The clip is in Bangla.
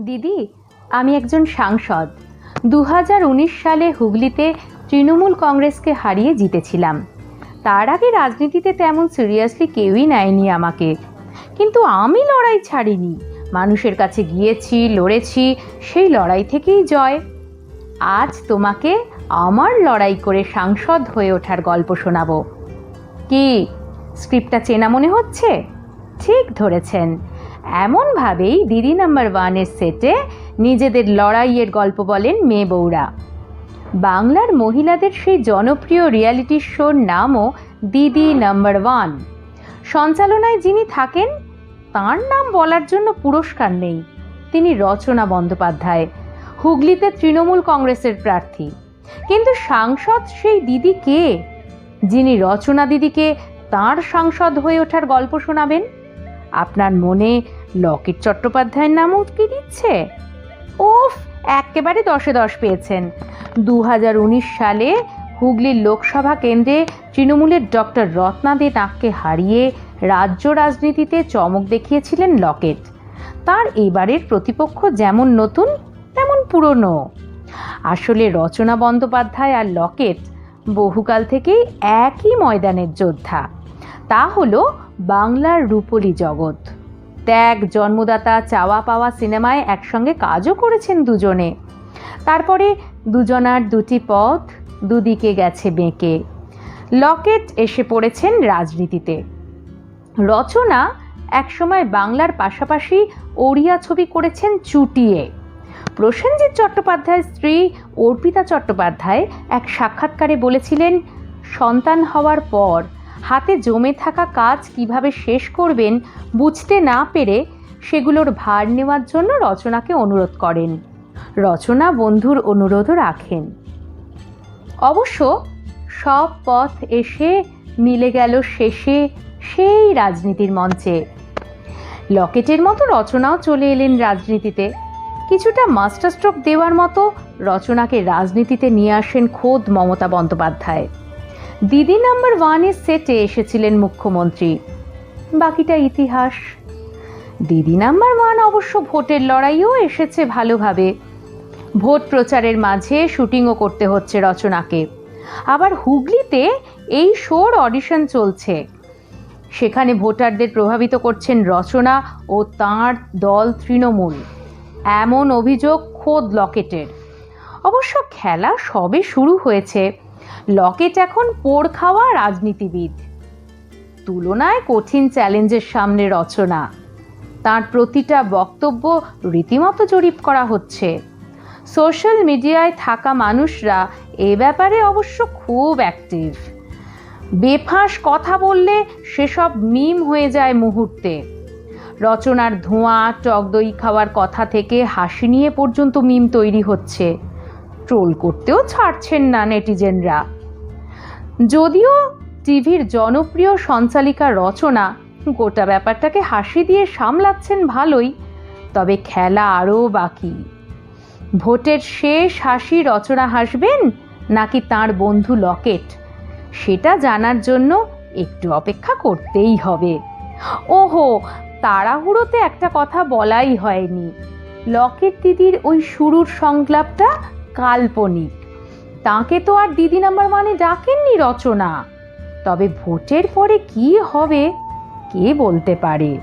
দিদি, আমি একজন সাংসদ। দু হাজার উনিশ সালে হুগলিতে তৃণমূল কংগ্রেসকে হারিয়ে জিতেছিলাম। তার আগে রাজনীতিতে তেমন সিরিয়াসলি কেউই নেয়নি আমাকে। কিন্তু আমি লড়াই ছাড়িনি। মানুষের কাছে গিয়েছি, লড়েছি, সেই লড়াই থেকেই জয়। আজ তোমাকে আমার লড়াই করে সাংসদ হয়ে ওঠার গল্প শোনাবো। কি, স্ক্রিপ্টটা চেনা মনে হচ্ছে? ঠিক ধরেছেন। এমনভাবেই দিদি নাম্বার ওয়ানের সেটে নিজেদের লড়াইয়ের গল্প বলেন মেয়ে বউরা। বাংলার মহিলাদের সেই জনপ্রিয় রিয়ালিটি শোর নামও দিদি নাম্বার ওয়ান। সঞ্চালনায় যিনি থাকেন, তার নাম বলার জন্য পুরস্কার নেই। তিনি রচনা বন্দ্যোপাধ্যায়, হুগলিতে তৃণমূল কংগ্রেসের প্রার্থী। কিন্তু সাংসদ সেই দিদি কে? যিনি রচনা দিদিকে তার সাংসদ হয়ে ওঠার গল্প শোনাবেন? আপনার মনে লকেট চট্টোপাধ্যায়ের নামও কি দিচ্ছে? ওফ একেবারে দশে দশ পেয়েছেন। দু হাজার উনিশ সালে হুগলির লোকসভা কেন্দ্রে তৃণমূলের ডক্টর রত্না দে নাককে হারিয়ে রাজ্য রাজনীতিতে চমক দেখিয়েছিলেন লকেট। তার এবারের প্রতিপক্ষ যেমন নতুন, তেমন পুরনো। আসলে রচনা বন্দ্যোপাধ্যায় আর লকেট বহুকাল থেকেই একই ময়দানের যোদ্ধা। তা হলো বাংলার রূপলী জগৎ। ত্যাগ, জন্মদাতা, চাওয়া পাওয়া সিনেমায় একসঙ্গে কাজও করেছেন দুজনে। তারপরে দুজনার দুটি পথ দুদিকে গেছে বেঁকে। লকেট এসে পড়েছেন রাজনীতিতে। রচনা একসময় বাংলার পাশাপাশি ওড়িয়া ছবি করেছেন চুটিয়ে। প্রসেনজিৎ চট্টোপাধ্যায়ের স্ত্রী অর্পিতা চট্টোপাধ্যায় এক সাক্ষাৎকারে বলেছিলেন, সন্তান হওয়ার পর হাতে জমে থাকা কাজ কীভাবে শেষ করবেন বুঝতে না পেরে সেগুলোর ভার নেওয়ার জন্য রচনাকে অনুরোধ করেন। রচনা বন্ধুর অনুরোধও রাখেন। অবশ্য সব পথ এসে মিলে গেল শেষে সেই রাজনীতির মঞ্চে। লকেটের মতো রচনাও চলে এলেন রাজনীতিতে। কিছুটা মাস্টার স্ট্রোক দেওয়ার মতো রচনাকে রাজনীতিতে নিয়ে আসেন খোদ মমতা বন্দ্যোপাধ্যায়। দিদি নাম্বার ওয়ানের সেটে এসেছিলেন মুখ্যমন্ত্রী। বাকিটা ইতিহাস। দিদি নাম্বার ওয়ান অবশ্য ভোটের লড়াইও এসেছে ভালোভাবে। ভোট প্রচারের মাঝে শুটিংও করতে হচ্ছে রচনাকে। আবার হুগলিতে এই শোর অডিশন চলছে। সেখানে ভোটারদের প্রভাবিত করছেন রচনা ও তাঁর দল তৃণমূল। এমন অভিযোগ খোদ লকেটের। অবশ্য খেলা সবে শুরু হয়েছে। লকেট এখন পোড় খাওয়া রাজনীতিবিদ। তুলনায় কঠিন চ্যালেঞ্জের সামনে রচনা। তার প্রতিটা বক্তব্য রীতিমতো জরিপ করা হচ্ছে। সোশ্যাল মিডিয়ায় থাকা মানুষরা এ ব্যাপারে অবশ্য খুব অ্যাক্টিভ। বেফাঁস কথা বললে সেসব মিম হয়ে যায় মুহূর্তে। রচনার ধোঁয়া, টক দই খাওয়ার কথা থেকে হাসি নিয়ে পর্যন্ত মিম তৈরি হচ্ছে। ট্রোল করতেও ছাড়ছেন না নেটিজেনরা। যদিও টিভির জনপ্রিয় সঞ্চালিকা রচনা গোটা ব্যাপারটাকে হাসি দিয়ে সামলাচ্ছেন ভালোই, তবে খেলা আরও বাকি। ভোটের শেষ হাসি রচনা হাসবেন নাকি তার বন্ধু লকেট, সেটা জানার জন্য একটু অপেক্ষা করতেই হবে। ওহো, তাড়াহুড়োতে একটা কথা বলাই হয়নি। লকেট দিদির ওই শুরুর সংলাপটা কাল্পনিক। তাকে তো আর দিদি নাম্বার ওয়ানে ডাকেননি রচনা। তবে ভোটের পরে কি হবে, কে বলতে পারে?